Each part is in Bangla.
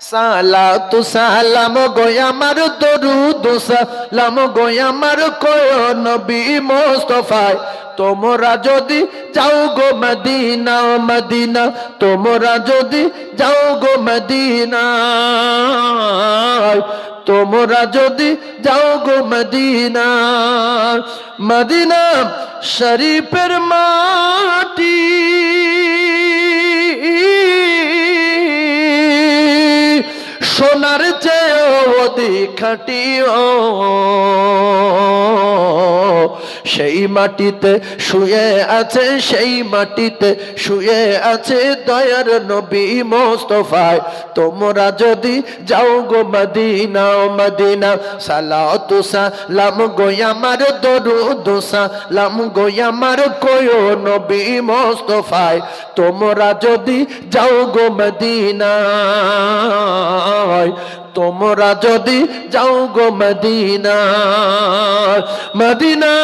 সালাতু সালাম গোয়ামার দরুদ, সালাম গোয়ামার কয় নবী মোস্তফায়, তোমরা যদি যাও গো মদিনা মদিনা, তোমরা যদি যাও গো মদিনা, তোমরা যদি যাও গো মদিনা মদিনা শরীফের মাটি সোনার চেয়ে অধিক খাটি ও সেই মাটিতে শুয়ে আছে, সেই মাটিতে শুয়ে আছে দয়ার নবী মোস্তফায়। তোমরা যদি যাও গো মদিনা মদিনা, সালাতু সালাম গো আমার দরুদ সালাম গো আমার কয়ো নবী মোস্তফায়। তোমরা যদি যাও গো মদিনায় তোমরা যদি যাও গো মদিনা মদিনা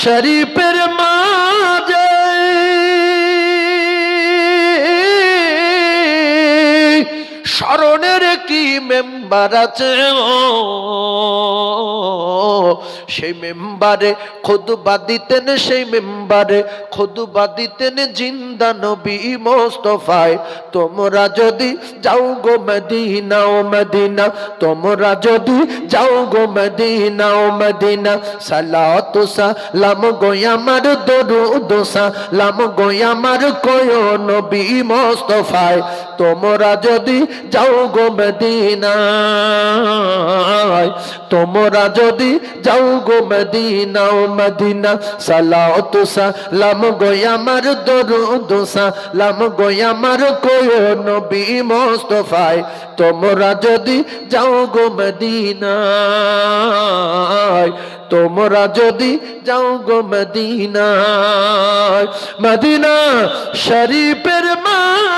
শরীফের মাঝে স্মরণের কি মেম্বার আছে? ও সেই মেম্বারে খুদবা দিতেন, সেই মেম্বারে খুদবা দিতেন জিন্দা নবী মোস্তফায়, তোমরা যদি যাও গো মদিনা, ও মদিনা, তোমরা যদি যাও গো মদিনা, ও মদিনা, সালাতু সালাম গো আমার দরুদ সালাম গো আমার কয় নবী মোস্তফায় তোমরা যদি যাও গো মদিনায়, তোমরা যদি যাও গো মদিনা ও মদিনা সালাতু সালাম গো আমার দরুদ, সালাম গো আমার কয় নবী মোস্তফায়, তোমরা যদি যাও গো মদিনায়, তোমরা যদি যাও গো মদিনায়, মদিনা শরীফের মাঝি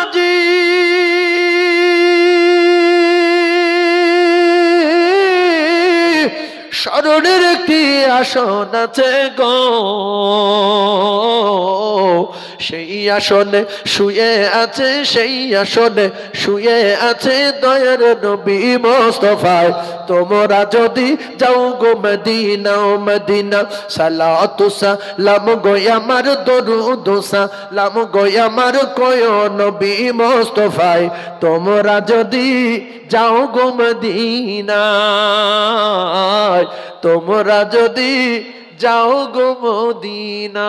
স্মরণের একটি আসন আছে গো। সেই আসনে শুয়ে আছে, সেই আসনে শুয়ে আছে দয়ার নবী মোস্তফায়। তোমরা যদি যাও গো মদিনা মদিনা, সালাতু সালাম গো আমার দরুদ, সালাম গো আমার কয় নবী মোস্তফায়। তোমরা যদি যাও গো মদিনায়, তোমরা যদি যাও গো মদিনায়